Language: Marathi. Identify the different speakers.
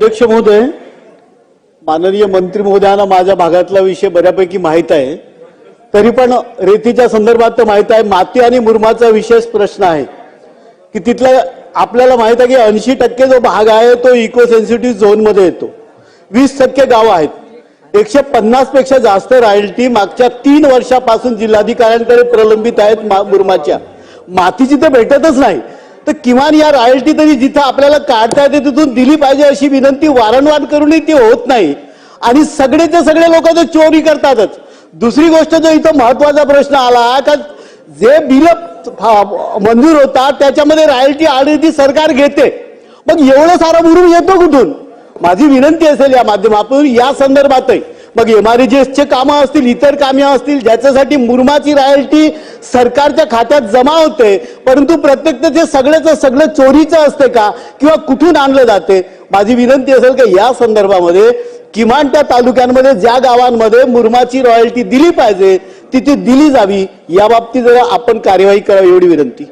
Speaker 1: अध्यक्ष महोदय माननीय मंत्री महोदयांना माझ्या भागातला विषय बऱ्यापैकी माहीत आहे. तरी पण रेतीच्या संदर्भात तर माहीत आहे माती आणि मुरमाचा विशेष प्रश्न आहे. की तिथला आपल्याला माहीत आहे की ऐंशी टक्के जो भाग आहे तो इको सेन्सिटिव्ह झोनमध्ये येतो. वीस टक्के गावं आहेत. एकशे पन्नासपेक्षा जास्त रॉयल्टी मागच्या तीन वर्षापासून जिल्हाधिकाऱ्यांकडे प्रलंबित आहेत मा- मुरमाच्या. मातीची तर भेटतच नाही तर किमान या रॉयल्टी तरी जिथं आपल्याला काढता येते तिथून दिली पाहिजे अशी विनंती वारंवार करूनही ती होत नाही. आणि सगळेचे सगळे लोक तर चोरी करतातच. दुसरी गोष्ट जो इथं महत्त्वाचा प्रश्न आला का जे बिल मंजूर होतात त्याच्यामध्ये रॉयल्टी ऑलरेडी सरकार घेते. मग एवढं सारा मुरुम येतो कुठून? माझी विनंती असेल या माध्यमातून या संदर्भातही. मग एमआरजीएसचे कामं असतील इतर कामे असतील ज्याच्यासाठी मुरमाची रॉयल्टी सरकारच्या खात्यात जमा होते परंतु प्रत्येक ते सगळ्याचं सगळं चोरीचं असते का किंवा कुठून आणलं जाते? माझी विनंती असेल की या संदर्भामध्ये किमान त्या तालुक्यांमध्ये ज्या गावांमध्ये मुरमाची रॉयल्टी दिली पाहिजे तिथे दिली जावी. याबाबतीत जरा आपण कार्यवाही करावी एवढी विनंती.